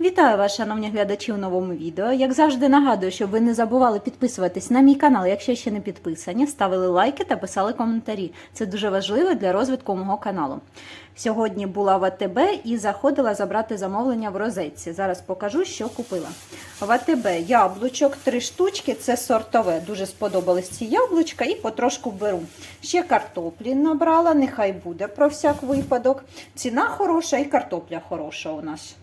Вітаю вас, шановні глядачі, у новому відео. Як завжди нагадую, щоб ви не забували підписуватись на мій канал, якщо ще не підписані, ставили лайки та писали коментарі. Це дуже важливо для розвитку мого каналу. Сьогодні була в АТБ і заходила забрати замовлення в розетці. Зараз покажу, що купила. В АТБ яблучок, три штучки, це сортове. Дуже сподобались ці яблучка і потрошку беру. Ще картоплі набрала, нехай буде про всяк випадок. Ціна хороша і картопля хороша у нас.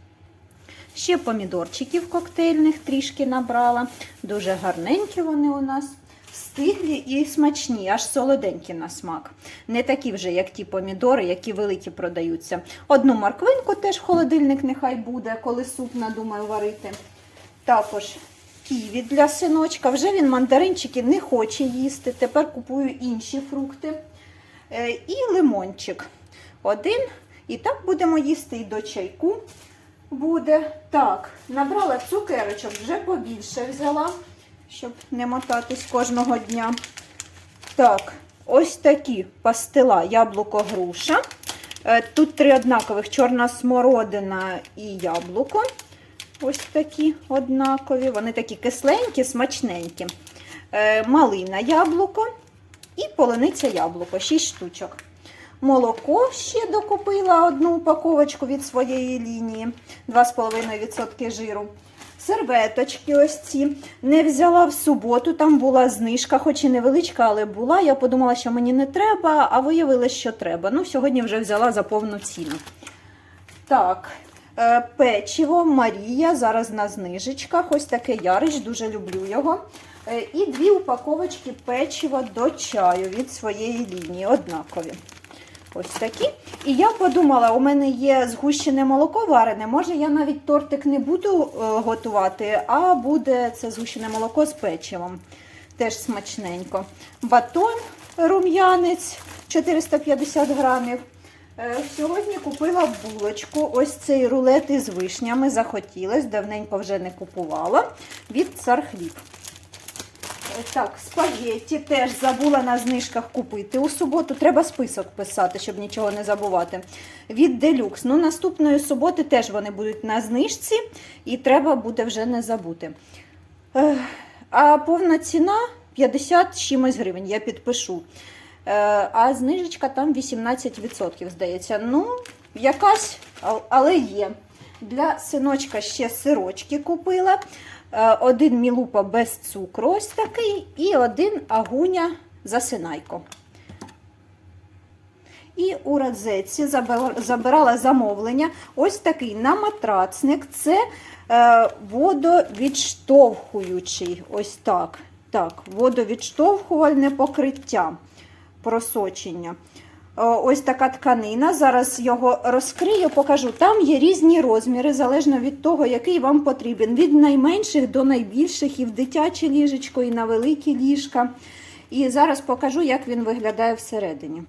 Ще помідорчиків коктейльних трішки набрала. Дуже гарненькі вони у нас. Стиглі і смачні, аж солоденькі на смак. Не такі вже, як ті помідори, які великі продаються. Одну морквинку теж в холодильник нехай буде, коли суп надумаю варити. Також ківі для синочка. Вже він мандаринчики не хоче їсти. Тепер купую інші фрукти. Е, І лимончик. Один. І так будемо їсти і до чайку буде. Так, набрала цукерочок, вже побільше взяла, щоб не мотатись кожного дня. Так, ось такі пастила, яблуко груша. Е, Тут три однакових: чорна смородина і яблуко. Ось такі однакові. Вони такі кисленькі, смачненькі. Е, Малина яблуко і полуниця яблуко, 6 штучок. Молоко ще докупила одну упаковочку від своєї лінії, 2,5% жиру. Серветочки ось ці. Не взяла в суботу, там була знижка, хоч і невеличка, але була. Я подумала, що мені не треба, а виявилось, що треба. Ну, сьогодні вже взяла за повну ціну. Так, е, печиво Марія, зараз на знижечках. Ось таке ярич, дуже люблю його. Е, І дві упаковочки печива до чаю від своєї лінії, однакові. Ось такі. І я подумала, у мене є згущене молоко варене. Може, я навіть тортик не буду е, готувати, а буде це згущене молоко з печивом. Теж смачненько. Батон рум'янець 450 грамів. Е, Сьогодні купила булочку. Ось цей рулет із вишнями. Захотілось, давненько вже не купувала. Від цар хліб. Е, Так, спагетті теж забула на знижках купити. У суботу треба список писати, щоб нічого не забувати. Від Делюкс. Ну, наступної суботи теж вони будуть на знижці, і треба буде вже не забути. А повна ціна 50 чимось гривень, я підпишу. Е, А знижечка там 18%, здається. Ну, якась, але є. Для синочка ще сирочки купила. Е, Один мілупа без цукру, ось такий, і один агуня засинайко. І у розетці забирала замовлення. Ось такий на матрацник. Це е, водовідштовхуючий. Ось так. Так, водовідштовхувальне покриття просочення. Е, Ось така тканина. Зараз його розкрию, покажу. Там є різні розміри, залежно від того, який вам потрібен. Від найменших до найбільших, і в дитяче ліжечко, і на великі ліжка. І зараз покажу, як він виглядає всередині.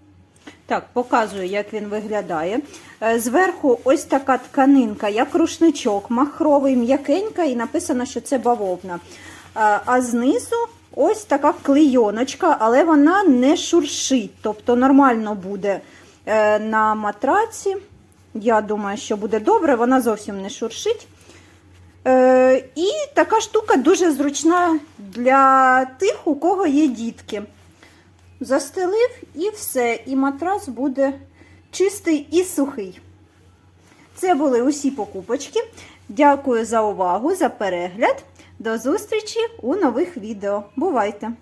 Так, показую, як він виглядає. Е, Зверху ось така тканинка, як рушничок, махровий, м'якенька, і написано, що це бавовна. Е, А знизу ось така клейоночка, але вона не шуршить. Тобто нормально буде е, на матраці. Я думаю, що буде добре, вона зовсім не шуршить. Е, І така штука дуже зручна для тих, у кого є дітки. Застелив і все, і матрас буде чистий і сухий. Це були усі покупочки. Дякую за увагу, за перегляд. До зустрічі у нових відео. Бувайте!